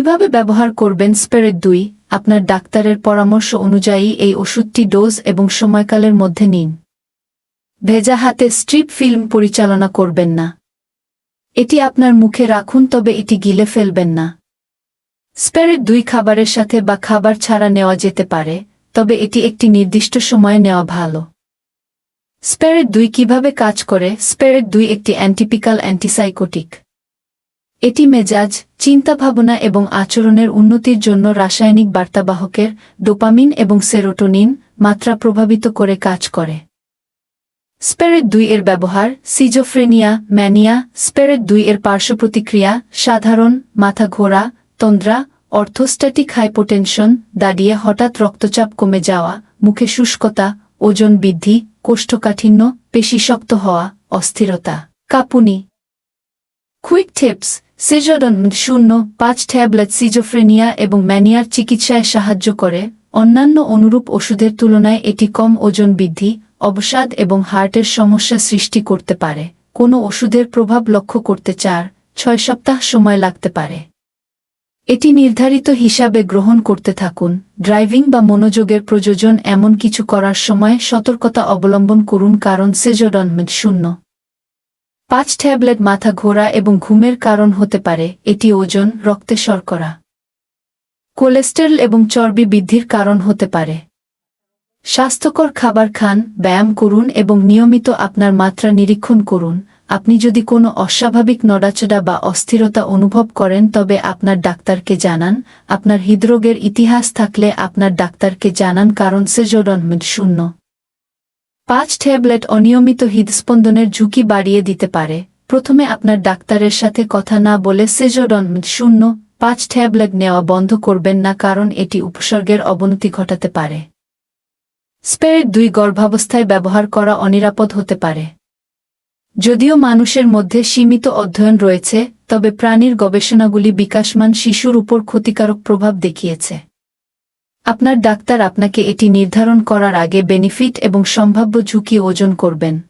কীভাবে ব্যবহার করবেন স্পেরেট দুই? আপনার ডাক্তারের পরামর্শ অনুযায়ী এই ওষুধটি ডোজ এবং সময়কালের মধ্যে নিন। ভেজা হাতে স্ট্রিপ ফিল্ম পরিচালনা করবেন না। এটি আপনার মুখে রাখুন, তবে এটি গিলে ফেলবেন না। স্পেরেট দুই খাবারের সাথে বা খাবার ছাড়া নেওয়া যেতে পারে, তবে এটি একটি নির্দিষ্ট সময়ে নেওয়া ভালো। স্পেরেট দুই কীভাবে কাজ করে? স্পেরেট দুই একটি অ্যান্টিপিক্যাল অ্যান্টিসাইকোটিক। এটি মেজাজ, চিন্তাভাবনা এবং আচরণের উন্নতির জন্য রাসায়নিক বার্তাবাহকের ডোপামিন এবং সেরোটোনিন মাত্রা প্রভাবিত করে কাজ করে। স্পেরেট দুই এর ব্যবহার, সিজোফ্রেনিয়া, ম্যানিয়া স্পেরেট দুই এর পার্শ্ব প্রতিক্রিয়া, সাধারণ, মাথা ঘোরা, তন্দ্রা, অর্থোস্ট্যাটিক হাইপোটেনশন, দাঁড়িয়ে হঠাৎ রক্তচাপ কমে যাওয়া, মুখে শুষ্কতা, ওজন বৃদ্ধি, কোষ্ঠকাঠিন্য, পেশি শক্ত হওয়া, অস্থিরতা। কাপুনি। কুইক টিপস সেজডন শূন্য, পাঁচ ট্যাবলেট সিজোফ্রেনিয়া এবং ম্যানিয়ার চিকিৎসায় সাহায্য করে। অন্যান্য অনুরূপ ওষুধের তুলনায় এটি কম ওজন বৃদ্ধি, অবসাদ এবং হার্টের সমস্যা সৃষ্টি করতে পারে। কোনো ওষুধের প্রভাব লক্ষ্য করতে চার, ছয় সপ্তাহ সময় লাগতে পারে। এটি নির্ধারিত হিসাবে গ্রহণ করতে থাকুন। ড্রাইভিং বা মনোযোগের প্রযোজন এমন কিছু করার সময় সতর্কতা অবলম্বন করুন, কারণ সেজোডন শূন্য পাঁচ ট্যাবলেট মাথা ঘোরা এবং ঘুমের কারণ হতে পারে, এটি ওজন, রক্তে শর্করা, কোলেস্টেরল এবং চর্বি বৃদ্ধির কারণ হতে পারে। স্বাস্থ্যকর খাবার খান, ব্যায়াম করুন এবং নিয়মিত আপনার মাত্রা নিরীক্ষণ করুন। আপনি যদি কোনো অস্বাভাবিক নড়াচড়া বা অস্থিরতা অনুভব করেন, তবে আপনার ডাক্তারকে জানান। আপনার হৃদরোগের ইতিহাস থাকলে আপনার ডাক্তারকে জানান, কারণ সেজোডন শূন্য। পাঁচ ট্যাবলেট অনিয়মিত হৃদস্পন্দনের ঝুঁকি বাড়িয়ে দিতে পারে। প্রথমে আপনার ডাক্তারের সাথে কথা না বলে সেজোডন শূন্য, পাঁচ ট্যাবলেট নেওয়া বন্ধ করবেন না কারণ এটি উপসর্গের অবনতি ঘটাতে পারে। স্পেরেট দুই গর্ভাবস্থায় ব্যবহার করা অনিরাপদ হতে পারে। যদিও মানুষের মধ্যে সীমিত অধ্যয়ন রয়েছে, তবে প্রাণীর গবেষণাগুলি বিকাশমান শিশুর উপর ক্ষতিকারক প্রভাব দেখিয়েছে। আপনার ডাক্তার আপনাকে এটি নির্ধারণ করার আগে বেনিফিট এবং সম্ভাব্য ঝুঁকি ওজন করবেন।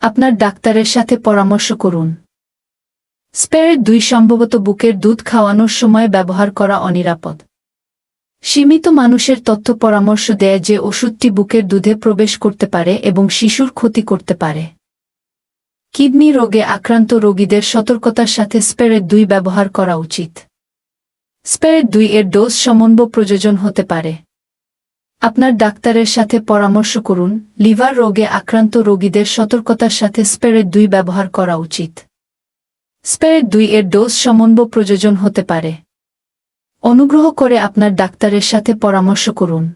আপনার ডাক্তারের সাথে পরামর্শ করুন। স্পেরের দুই সম্ভবত বুকের দুধ খাওয়ানোর সময় ব্যবহার করা অনিরাপদ। সীমিত মানুষের তথ্য পরামর্শ দেয় যে ওষুধটি বুকের দুধে প্রবেশ করতে পারে এবং শিশুর ক্ষতি করতে পারে। কিডনি রোগে আক্রান্ত রোগীদের সতর্কতার সাথে স্পেরের দুই ব্যবহার করা উচিত। স্পেরের দুই এর ডোজ সমন্ব প্রযোজন হতে পারে। আপনার ডাক্তারের সাথে পরামর্শ করুন, লিভার রোগে আক্রান্ত রোগীদের সতর্কতার সাথে স্পেরের দুই ব্যবহার করা উচিত। স্পেরের দুই এর ডোজ সমন্ব প্রযোজন হতে পারে। অনুগ্রহ করে আপনার ডাক্তারের সাথে পরামর্শ করুন।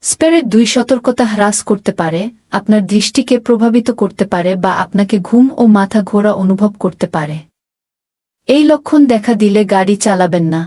স্পেরের দুই সতর্কতা হ্রাস করতে পারে, আপনার দৃষ্টিকে প্রভাবিত করতে পারে বা আপনাকে ঘুম ও মাথা ঘোরা অনুভব করতে পারে। এই লক্ষণ দেখা দিলে গাড়ি চালাবেন না।